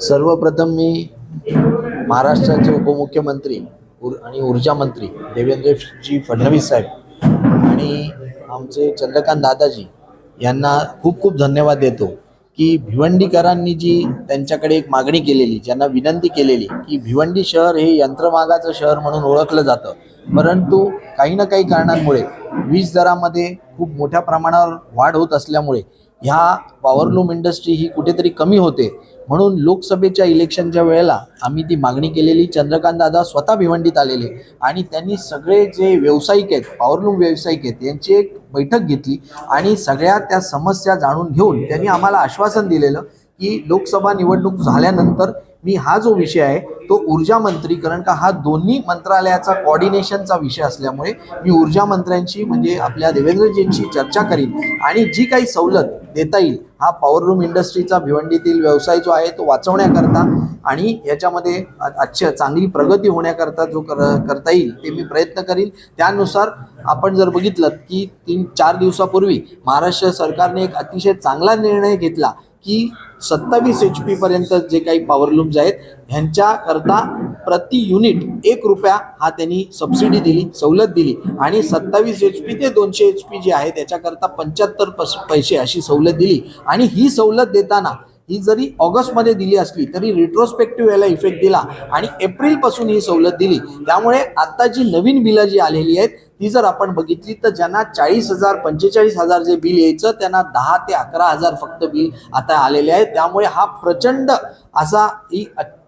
सर्वप्रथम मी महाराष्ट्राचे उपमुख्यमंत्री उर आणि ऊर्जा मंत्री देवेंद्रजी फडणवीस साहेब आणि आमचे चंद्रकांत दादाजी यांना खूप खूप धन्यवाद देतो की भिवंडीकरांनी जी त्यांच्याकडे एक मागणी केलेली ज्यांना विनंती केलेली की भिवंडी शहर हे यंत्रमागाचं शहर म्हणून ओळखलं जातं. परंतु काही ना काही कारणांमुळे वीज दरामध्ये खूप मोठ्या प्रमाणावर वाढ होत असल्यामुळे ह्या पॉवरलूम इंडस्ट्री ही कुठेतरी कमी होते. म्हणून लोकसभेच्या इलेक्शनच्या वेळेला आम्ही ती मागणी केलेली. चंद्रकांत दादा स्वतः भिवंडीत आलेले. आणि त्यांनी सगळे जे व्यावसायिक आहेत पॉवरलूम व्यावसायिक आहेत यांची एक बैठक घेतली. आणि सगळ्या त्या समस्या जाणून घेऊन त्यांनी आम्हाला आश्वासन दिलेलं की लोकसभा निवडणूक झाल्यानंतर मी हा जो विषय आहे तो ऊर्जा मंत्री कारण का हा दोन्ही मंत्रालयाचा कॉर्डिनेशनचा विषय असल्यामुळे मी ऊर्जा मंत्र्यांशी म्हणजे आपल्या देवेंद्रजींशी चर्चा करीन. आणि जी काही सवलत देता येईल हा पॉवरलूम इंडस्ट्रीचा भिवंडीतील व्यवसाय जो आहे तो वाचवण्याकरता आणि याच्यामध्ये अच्छ चांगली प्रगती होण्याकरता जो कर करता येईल ते मी प्रयत्न करीन. त्यानुसार आपण जर बघितलं की तीन चार दिवसापूर्वी महाराष्ट्र सरकारने एक अतिशय चांगला निर्णय घेतला की सत्तावीस एच पी पर्यंत जे काही पॉवरलूम्स आहेत ह्यांच्याकरता प्रति युनिट एक रुपया हा त्यांनी सबसिडी दिली सवलत दिली. आणि सत्तावीस एच पी ते दोनशे एच पी जे आहे त्याच्याकरता पंच्याहत्तर पस पैसे अशी सवलत दिली. आणि ही सवलत देताना ही जरी ऑगस्टमध्ये दिली असली तरी रिट्रोस्पेक्टिव्ह याला इफेक्ट दिला आणि एप्रिलपासून ही सवलत दिली. त्यामुळे आत्ता जी नवीन बिलं जी आलेली आहेत ती जर आपण बघितली तर ज्यांना चाळीस हजार पंचेचाळीस हजार जे बिल यायचं त्यांना दहा ते अकरा हजार फक्त बिल आता आलेले आहे त्यामुळे हा प्रचंड असा ही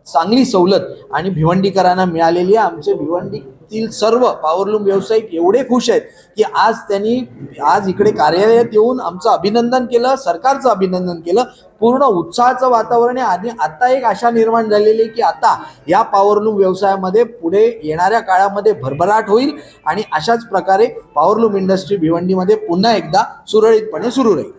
चांगली सवलत आणि भिवंडीकरांना मिळालेली आहे. आमचे भिवंडी भिवंडीतील सर्व पावरलूम व्यावसायिक एवढे खुश आहेत की आज त्यांनी आज इकडे कार्यालयात येऊन आमचं अभिनंदन केलं सरकारचं अभिनंदन केलं. पूर्ण उत्साहाचं वातावरण आहे आणि आता एक आशा निर्माण झालेली आहे की आता या पॉवरलूम व्यवसायामध्ये पुढे येणाऱ्या काळामध्ये भरभराट होईल आणि अशाच प्रकारे पॉवरलूम इंडस्ट्री भिवंडीमध्ये पुन्हा एकदा सुरळीतपणे सुरू राहील.